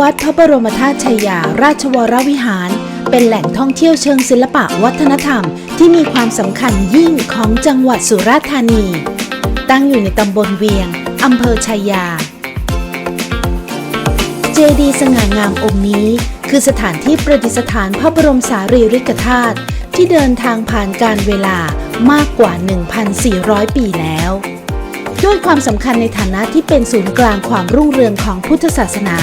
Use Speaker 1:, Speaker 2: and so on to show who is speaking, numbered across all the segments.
Speaker 1: วัดพระบรมธาตุชัยยาราชวรวิหาร เป็นแหล่งท่องเที่ยวเชิงศิลปะวัฒนธรรม ที่มีความสำคัญยิ่งของจังหวัดสุราษฎร์ธานี ตั้งอยู่ในตำบลเวียงอำเภอชัยยา เจดีย์สง่างามองค์นี้ คือสถานที่ประดิษฐานพระบรมสารีริกธาตุที่เดินทางผ่านการเวลามากกว่า 1,400 ปีแล้วด้วยความสำคัญในฐานะที่เป็นศูนย์กลางความรุ่งเรืองของพุทธศาสนา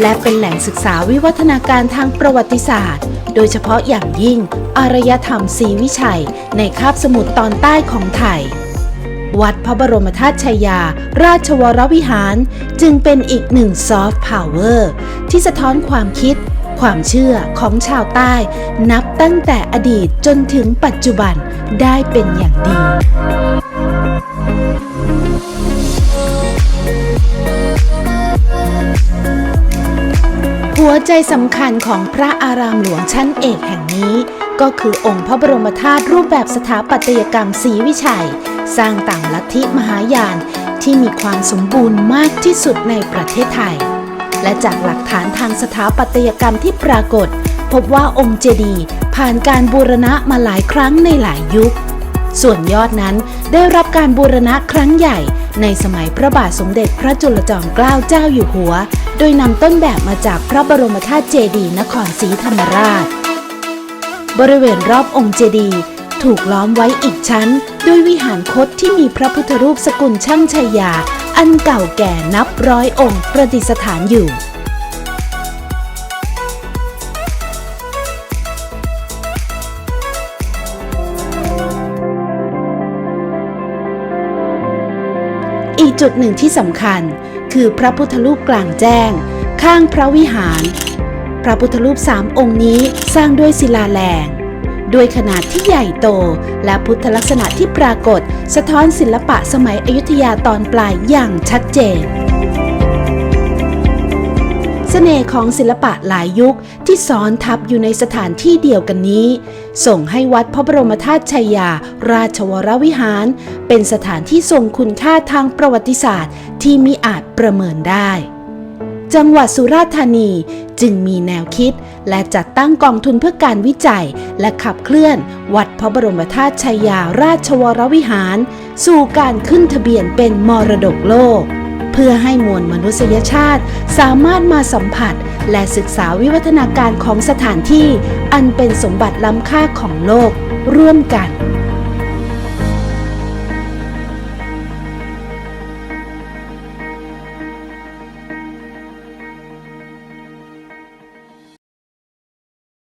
Speaker 1: และเป็นแหล่งศึกษาวิวัฒนาการทางประวัติศาสตร์ โดยเฉพาะอย่างยิ่งอารยธรรมศรีวิชัย ในคาบสมุทรตอนใต้ของไทย วัดพระบรมธาตุชัยยา ราชวรวิหาร จึงเป็นอีกหนึ่งซอฟต์พาวเวอร์ที่สะท้อนความคิด ความเชื่อของชาวใต้ นับตั้งแต่อดีตจนถึงปัจจุบันได้เป็นอย่างดี หัวใจสำคัญของพระอารามหลวงชั้นเอกแห่งนี้ ก็คือองค์พระบรมธาตุรูปแบบสถาปัตยกรรมศรีวิชัย สร้างต่างลัทธิมหายานที่มีความสมบูรณ์มากที่สุดในประเทศไทย และจากหลักฐานทางสถาปัตยกรรมที่ปรากฏ พบว่าองค์เจดีย์ผ่านการบูรณะมาหลายครั้งในหลายยุค ส่วนยอดนั้นได้รับการบูรณะครั้งใหญ่ ในสมัยพระบาทสมเด็จพระจุลจอมเกล้าเจ้าอยู่หัว ดยนำต้นแบบมาจากพระบรมธาตุเจดีย์นครศรีธรรมราช บริเวณรอบองค์เจดีย์ถูกล้อมไว้อีกชั้น ด้วยวิหารคตที่มีพระพุทธรูปสกุลช่างชัยยา อันเก่าแก่นับร้อยองค์ประดิษฐานอยู่อีกจุดหนึ่งที่สำคัญคือพระพุทธรูปกลางแจ้ง ข้างพระวิหาร พระพุทธรูปสามองค์นี้สร้างด้วยศิลาแรงด้วยขนาดที่ใหญ่โต และพุทธลักษณะที่ปรากฏ สะท้อนศิลปะสมัยอยุธยาตอนปลายอย่างชัดเจนเสน่ห์ของศิลปะหลายยุคที่ซ้อนทับอยู่ในสถานที่เดียวกันนี้ ส่งให้วัดพระบรมธาตุชัยยา ราชวรวิหาร เป็นสถานที่ทรงคุณค่าทางประวัติศาสตร์ ที่มิอาจประเมินได้ จังหวัดสุราษฎร์ธานีจึงมีแนวคิดและจัดตั้งกองทุนเพื่อการวิจัย และขับเคลื่อน วัดพระบรมธาตุชัยยาราชวรวิหาร สู่การขึ้นทะเบียนเป็นมรดกโลก เพื่อให้มวลมนุษยชาติสามารถมาสัมผัส และศึกษาวิวัฒนาการของสถานที่ อันเป็นสมบัติล้ำค่าของโลกร่วมกัน